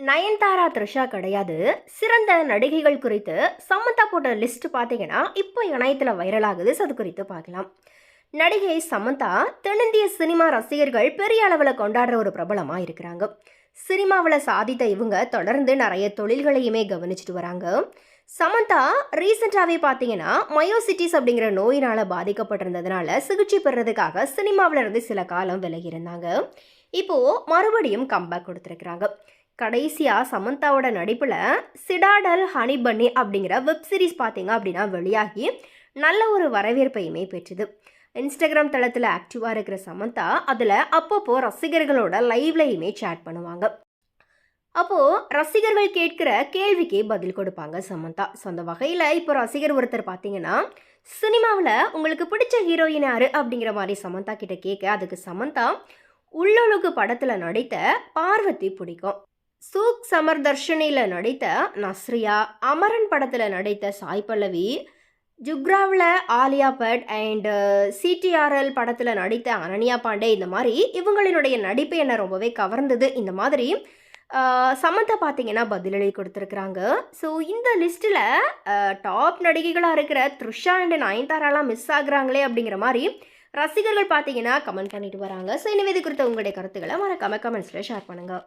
நயன்தாரா த்ரிஷா கிடையாது. சிறந்த நடிகைகள் குறித்து சமந்தா போட்ட லிஸ்ட் பார்த்தீங்கன்னா இப்போ இணையத்தில் வைரல் ஆகுது. அது குறித்து பார்க்கலாம். நடிகை சமந்தா தென்னிந்திய சினிமா ரசிகர்கள் பெரிய அளவில் கொண்டாடுற ஒரு பிரபலமாக இருக்கிறாங்க. சினிமாவில் சாதித்த இவங்க தொடர்ந்து நிறைய தொழில்களையுமே கவனிச்சுட்டு வராங்க. சமந்தா ரீசெண்டாகவே பார்த்தீங்கன்னா மயோசிட்டிஸ் அப்படிங்கிற நோயினால் பாதிக்கப்பட்டிருந்ததுனால சிகிச்சை பெறுறதுக்காக சினிமாவில் இருந்து சில காலம் விலகி இருந்தாங்க. இப்போது மறுபடியும் கம்பேக் கொடுத்துருக்குறாங்க. கடைசியாக சமந்தாவோட நடிப்பில் சிடாடல் ஹனி பன்னி அப்படிங்கிற வெப் சீரிஸ் பார்த்தீங்க அப்படின்னா வெளியாகி நல்ல ஒரு வரவேற்பையுமே பெற்றுது. இன்ஸ்டாகிராம் தளத்தில் ஆக்டிவாக இருக்கிற சமந்தா அதில் அப்பப்போ ரசிகர்களோட லைவ்லையுமே சேட் பண்ணுவாங்க. அப்போது ரசிகர்கள் கேட்குற கேள்விக்கு பதில் கொடுப்பாங்க சமந்தா. ஸோ அந்த வகையில் இப்போ ரசிகர் ஒருத்தர் பார்த்தீங்கன்னா சினிமாவில் உங்களுக்கு பிடிச்ச ஹீரோயின் யார்? அப்படிங்கிற மாதிரி சமந்தா கிட்ட கேட்க அதுக்கு சமந்தா உள்ளொழுக்கு படத்தில் நடித்த பார்வதி பிடிக்கும். சூக் சமர் தர்ஷனியில் நடித்த நஸ்ரியா அமரன் படத்தில் நடித்த சாய் பல்லவி ஜுக்ராவில் ஆலியா பட் அண்ட் சிடிஆர்எல் படத்தில் நடித்த அனன்யா பாண்டே இந்த மாதிரி இவங்களினுடைய நடிப்பு என்னை ரொம்பவே கவர்ந்தது இந்த மாதிரி uh, சமந்தா பார்த்தீங்கன்னா பதிலளி கொடுத்துருக்குறாங்க. ஸோ இந்த லிஸ்ட்டில் டாப் uh, நடிகைகளாக இருக்கிற த்ரிஷா அண்ட் நயன்தாராலாம் மிஸ் ஆகுறாங்களே அப்படிங்கிற மாதிரி ரசிகர்கள் பார்த்தீங்கன்னா கமெண்ட் பண்ணிட்டு வராங்க. ஸோ இனிமே இது குறித்த உங்களுடைய கருத்துக்களை மறக்காம கமெண்ட்ஸில் ஷேர் பண்ணுங்கள்